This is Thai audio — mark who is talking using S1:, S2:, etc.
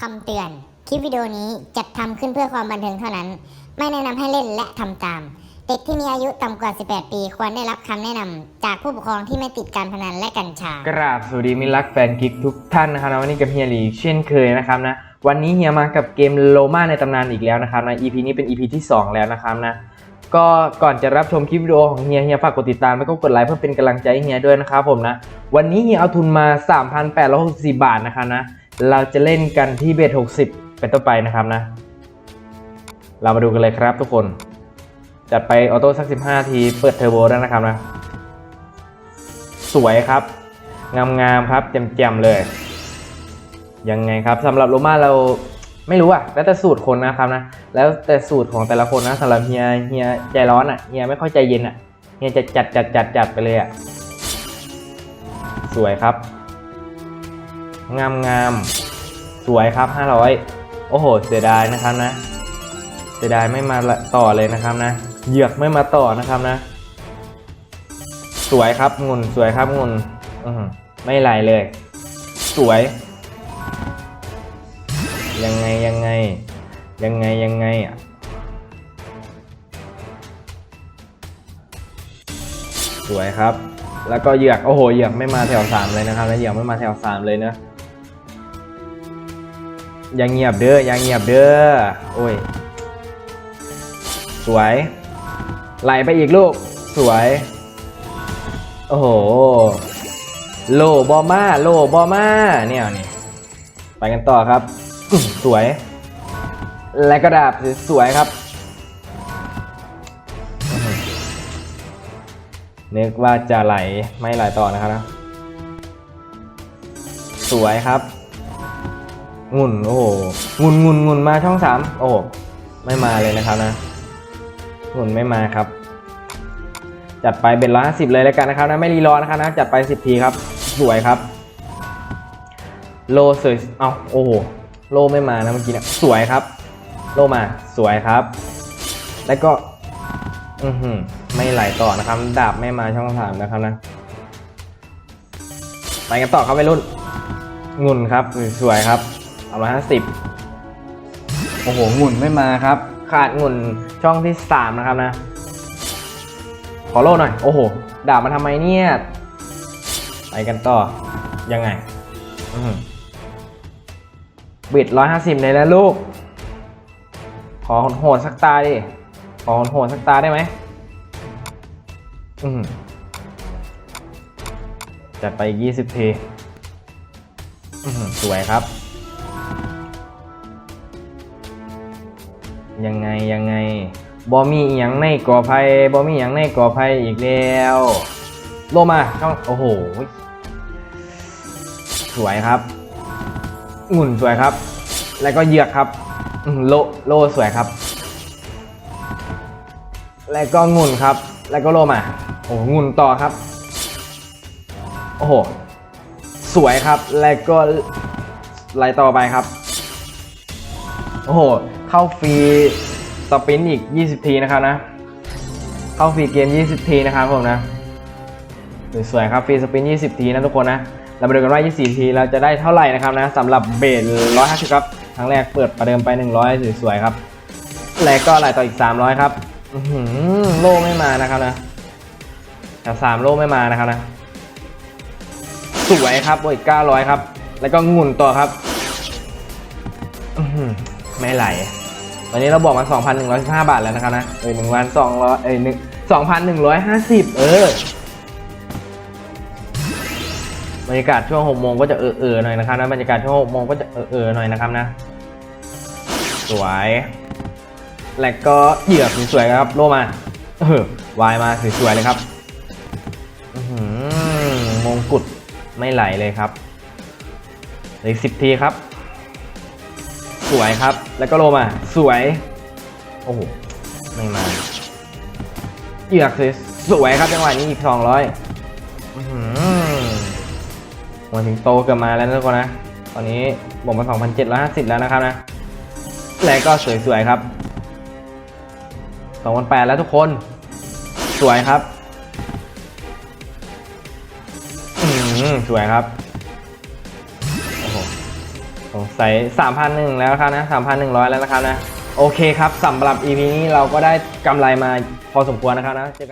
S1: คำเตือน คลิปวิดีโอนี้จัดทำขึ้นเพื่อความบันเทิงเท่านั้น ไม่แนะนำให้เล่นและทำตาม เด็กที่มีอายุต่ำกว่า 18 ปี ควรได้รับคำแนะนำจากผู้ปกครองที่ไม่ติดการพนันและกัญชา
S2: กราบสวัสดีมิตรรักแฟนกิกทุกท่านนะครับนะวันนี้กับเฮียหลีเช่นเคยนะครับนะ วันนี้เฮียมากับเกมโลมาในตำนานอีกแล้วนะครับนะ EP นี้เป็น EP ที่ 2 แล้วนะครับนะ ก็ก่อนจะรับชมคลิปวิดีโอของเฮียเฮียฝากกดติดตามแล้วก็กดไลค์เพื่อเป็นกำลังใจให้เฮียด้วยนะครับผมนะ วันนี้เฮียเอาทุนมา 3,864 บาทนะครับนะ เราจะเล่นกันที่เบส60 เป็นต้นไปนะครับนะ เรามาดูกันเลยครับทุกคน จัดไปออโต้สัก 15 ทีเปิดเทอร์โบแล้วนะครับนะ สวยครับ งามๆครับแจ่มๆเลย ยังไงครับสำหรับโรมาเราไม่รู้อะแล้วแต่สูตรคนนะครับนะ แล้วแต่สูตรของแต่ละคนนะสำหรับเฮียเฮียใจร้อนอะเฮียไม่ค่อยใจเย็นอะเฮียจะจัดจัดจัดจัดไปเลยอะสวยครับ งามงามสวยครับ 500 โอ้โห เสียดายนะครับนะ เสียดายไม่มาต่อเลยนะครับนะ เหยือกไม่มาต่อนะครับนะ สวยครับงุนสวยครับงุนอื้อหือไม่ไหลเลย สวย ยังไงยังไง ยังไงยังไงอะสวยครับ แล้วก็เหยือก โอ้โห เหยือกไม่มาแถวสามเลยนะครับแล้วเหยือกไม่มาแถวสามเลยนะ อยังเงียบเด้ออยังเงียบเด้อโอ้ย สวย ไหลไปอีกลูก สวย โอ้โห โลบอมาโลบอมาเนี่ยนี่ ไปกันต่อครับ สวย และกระดาบสวยครับนึกว่าจะไหลไม่ไหลต่อนะครับนะ สวยครับ งุนโอ้โหงุนงุนงุนมาช่องสามโอ้ไม่มาเลยนะครับนะหนุนไม่มาครับ จัดไปเป็นร้อยห้าสิบเลยแล้วกันนะครับนะไม่รีรอนะครับนะจัดไปสิบทีครับ สวยครับ โลสวยเอาโอ้โหโลไม่มานะเมื่อกี้นี่ยสวยครับ โลมาสวยครับ แล้วก็อือหือไม่ไหลต่อนะครับ ดาบไม่มาช่องสามนะครับนะไปกันต่อครับไปรุ่นงุนครับสวยครับ เอามาห้าสิบโอ้โหหงุ่นไม่มาครับ ขาดหงุ่นช่องที่สามนะครับนะ ขอโล่หน่อย โอ้โห ด่ามาทำไมเนี่ย ไปกันต่อ ยังไงบิดร้อยห้าสิบเลยแล้วลูก ขอโหดสักตาดิ ขอโหดสักตาได้ไหมอือหือจัดไปยี่สิบทีสวยครับ ยังไงยังไงบอมีอย่างในก่อภัยบอมีอย่างในก่อภัยอีกแล้วโลมาช่องโอ้โห สวยครับหมุนสวยครับ แล้วก็เหยือกครับโลโลสวยครับ แล้วก็งุ่นครับ แล้วก็โลมาโอ้งุ่นต่อครับ โอ้โห สวยครับ แล้วก็ไล่ต่อไปครับ โอ้โห เข้าฟรีสปินอีก 20 ทีนะครับนะ เข้าฟรีเกม 20 ทีนะครับผมนะสวยๆครับฟรีสปิน 20 ทีนะทุกคนนะ เรามาดูกันว่า 24 ทีเราจะได้เท่าไหร่นะครับนะสำหรับเบส150 ครับครั้งแรกเปิดประเดิมไป 100 สวยๆครับแล้วก็ไหลต่ออีก 300 ครับโล่ไม่มานะครับนะแถว3โล่ไม่มานะครับนะสวยครับโอ้ย900 ครับ แล้วก็งุ่นต่อครับ ไม่ไหล ตอนนี้เราบอกมา 2,115 บาทแล้วนะครับนะ เอ้ยหนึ่งวันสองร้อยเอ้ยหนึ่งสองพันหนึ่งร้อยห้าสิบเออบรรยากาศช่วงหกโมงก็จะเออเออหน่อยนะครับนะบรรยากาศช่วงหกโมงก็จะเออเออหน่อยนะครับนะ สวย แล้วก็เหยือกสวยๆครับ โลมาเออวายมาสวยๆเลยครับมงกุฎไม่ไหลเลยครับเลือสิบทีครับ สวยครับ แล้วก็โลมา สวย โอ้โห ไม่มาเหยือกสวยสวยครับจังหวะนี้อีก200อื้อหือมาถึงโตเกือบมาแล้วนะทุกคนนะ ตอนนี้บอกมา2,750 แล้วนะครับนะ แล้วก็สวยๆครับ2,800แล้วทุกคน สวยครับ สวยครับ สงสัย3,001แล้วนะครับนะ3,100 แล้วนะครับนะ โอเคครับสำหรับ EP นี้เราก็ได้กำไรมาพอสมควรนะครับนะเจอกัน